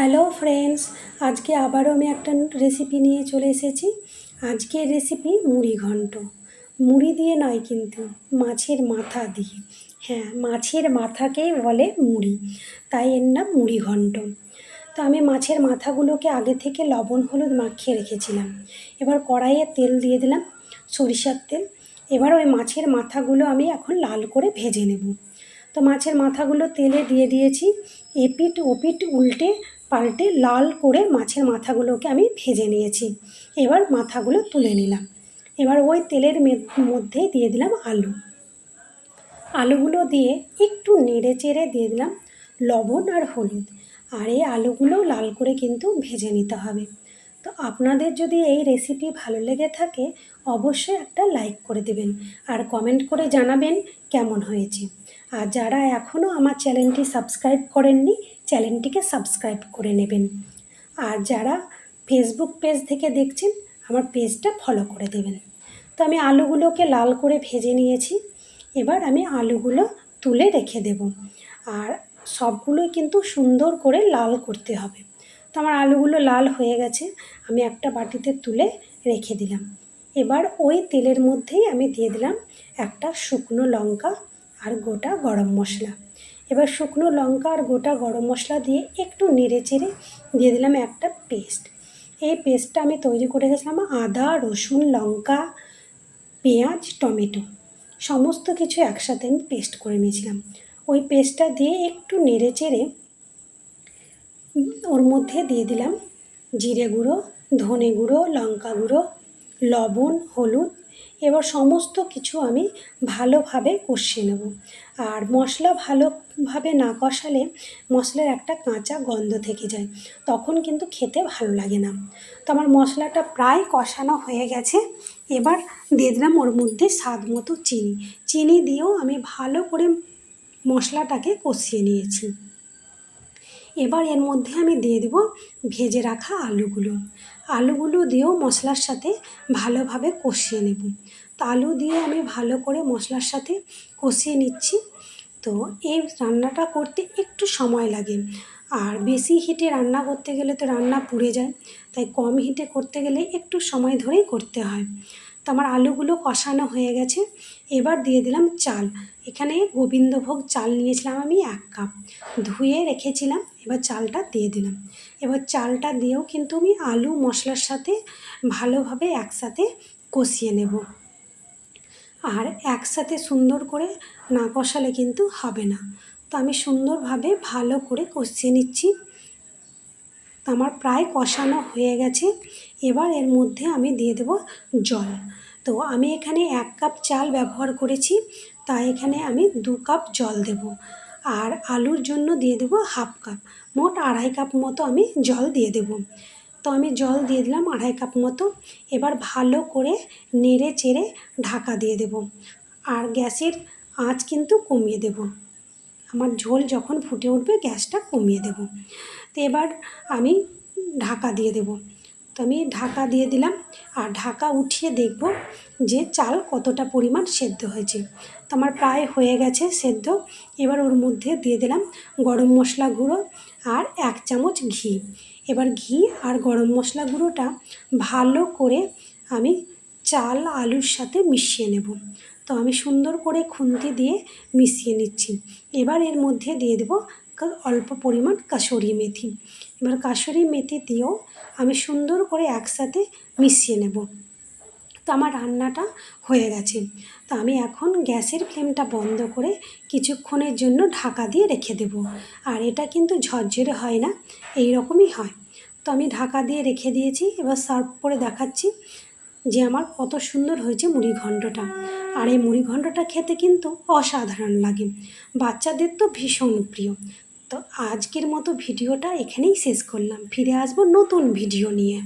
Hello friends আজকে আবারও আমি একটা রেসিপি নিয়ে চলে এসেছি। আজকের রেসিপি মুড়ি ঘন্ট। মুড়ি দিয়ে নয় কিন্তু, মাছের মাথা দিয়ে। হ্যাঁ মাছের মাথাকেই বলে মুড়ি। তাই এর নাম মুড়ি ঘন্ট। তো আমি মাছের মাথাগুলোকে আগে থেকে লবণ, হলুদ মাখিয়ে রেখেছিলাম। এবার কড়াইয়ে তেল দিয়ে দিলাম, সরিষার তেল। এবার ওই মাছের মাথাগুলো আমি এখন লাল করে ভেজে নেব। তো মাছের মাথাগুলো তেলে দিয়ে দিয়েছি। এপিট ওপিট উল্টে পাল্টে লাল করে মাছের মাথাগুলোকে আমি ভেজে নিয়েছি। এবার মাথাগুলো তুলে নিলাম। এবার ওই তেলের মধ্যে দিয়ে দিলাম আলু। আলুগুলো দিয়ে একটু নেড়ে চেড়ে দিয়ে দিলাম লবণ আর হলুদ। আর এই আলুগুলো লাল করে কিন্তু ভেজে নিতে হবে। তো আপনাদের যদি এই রেসিপি ভালো লেগে থাকে, অবশ্যই একটা লাইক করে দেবেন আর কমেন্ট করে জানাবেন কেমন হয়েছে। আর যারা এখনও আমার চ্যানেলটি সাবস্ক্রাইব করেননি চ্যানেলটিকে সাবস্ক্রাইব করে নেবেন। আর যারা ফেসবুক পেজ থেকে দেখছেন, আমার পেজটা ফলো করে দেবেন। তো আমি আলুগুলোকে লাল করে ভেজে নিয়েছি। এবার আমি আলুগুলো তুলে রেখে দেব। আর সবগুলোই কিন্তু সুন্দর করে লাল করতে হবে। তো আমার আলুগুলো লাল হয়ে গেছে, আমি একটা বাটিতে তুলে রেখে দিলাম। এবার ওই তেলের মধ্যেই আমি দিয়ে দিলাম একটা শুকনো লঙ্কা আর গোটা গরম মশলা। এবার শুকনো লঙ্কা আর গোটা গরম মশলা দিয়ে একটু নেড়ে চেড়ে দিয়ে দিলাম একটা পেস্ট। এই পেস্টটা আমি তৈরি করে গেছিলাম আদা, রসুন, লঙ্কা, পেঁয়াজ, টমেটো। সমস্ত কিছু একসাথে আমি পেস্ট করে নিয়েছিলাম। ওই পেস্টটা দিয়ে একটু নেড়ে চেড়ে ওর মধ্যে দিয়ে দিলাম জিরে গুঁড়ো, ধনে গুঁড়ো, লঙ্কা গুঁড়ো, লবণ, হলুদ এবার সমস্ত কিছু আমি ভালোভাবে কষিয়ে নেব। আর মশলা ভালোভাবে না কষালে মশলার একটা কাঁচা গন্ধ থেকে যায়। তখন কিন্তু খেতে ভালো লাগে না। তো আমার মশলাটা প্রায় কষানো হয়ে গেছে। এবার দিয়ে দিলাম ওর মধ্যে স্বাদ মতো চিনি। চিনি দিয়েও আমি ভালো করে মশলাটাকে কষিয়ে নিয়েছি। এবার এর মধ্যে আমি দিয়ে দেবো ভেজে রাখা আলুগুলো। আলুগুলো দিয়েও মশলার সাথে ভালোভাবে কষিয়ে নেব। তো আলু দিয়ে আমি ভালো করে মশলার সাথে কষিয়ে নিচ্ছি। তো এই রান্নাটা করতে একটু সময় লাগে। আর বেশি হিটে রান্না করতে গেলে তো রান্না পুড়ে যায়। তাই কম হিটে করতে গেলে একটু সময় ধরেই করতে হয়। তো আমার আলুগুলো কষানো হয়ে গেছে। এবার দিয়ে দিলাম চাল। এখানে গোবিন্দভোগ চাল নিয়েছিলাম আমি এক কাপ। ধুয়ে রেখেছিলাম, এবার চালটা দিয়ে দিলাম। এবার চালটা দিয়েও কিন্তু আমি আলু মশলার সাথে ভালোভাবে একসাথে কষিয়ে নেব। আর একসাথে সুন্দর করে না কষালে কিন্তু হবে না। তো আমি সুন্দরভাবে ভালো করে কষিয়ে নিচ্ছি। আমার প্রায় কষানো হয়ে গেছে। এবার এর মধ্যে আমি দিয়ে দেব জল। তো আমি এখানে এক কাপ চাল ব্যবহার করেছি, তাই এখানে আমি দু কাপ জল দেব। আর আলুর জন্য দিয়ে দেব হাফ কাপ, মোট আড়াই কাপ মতো আমি জল দিয়ে দেব। তো আমি জল দিয়ে দিলাম আড়াই কাপ মতো, এবার ভালো করে নেড়ে চেড়ে ঢাকা দিয়ে দেব। আর গ্যাসের আঁচ কিন্তু কমিয়ে দেব। আমার ঝোল যখন ফুটে উঠবে, গ্যাসটা কমিয়ে দেব। তো এবার আমি ঢাকা দিয়ে দেব। তো আমি ঢাকা দিয়ে দিলাম। আর ঢাকা উঠিয়ে দেখব যে চাল কতটা পরিমাণ সেদ্ধ হয়েছে। তো আমার প্রায় হয়ে গেছে সেদ্ধ। এবার ওর মধ্যে দিয়ে দিলাম গরম মশলা গুঁড়ো আর এক চামচ ঘি। এবার ঘি আর গরম মশলা গুঁড়োটা ভালো করে আমি চাল আলুর সাথে মিশিয়ে নেব। তো আমি সুন্দর করে খুন্তি দিয়ে মিশিয়ে নিচ্ছি। এবার এর মধ্যে দিয়ে দেবো অল্প পরিমাণ কাসুরি মেথি। এবার কাসুরি মেথি দিয়েও আমি সুন্দর করে একসাথে মিশিয়ে নেব। তো আমার রান্নাটা হয়ে গেছে। তো আমি এখন গ্যাসের ফ্লেমটা বন্ধ করে কিছুক্ষণের জন্য ঢাকা দিয়ে রেখে দেব। আর এটা কিন্তু ঝরঝরে হয় না এই রকমই হয়। তো আমি ঢাকা দিয়ে রেখে দিয়েছি, এবার সার্ভ করে দেখাচ্ছি যে আমার কত সুন্দর হয়েছে মুড়ি ঘণ্টটা। আর এই মুড়ি ঘণ্টটা খেতে কিন্তু অসাধারণ লাগে। বাচ্চাদের তো ভীষণ প্রিয়। তো আজকের মতো ভিডিওটা এখানেই শেষ করলাম। ফিরে আসব নতুন ভিডিও নিয়ে।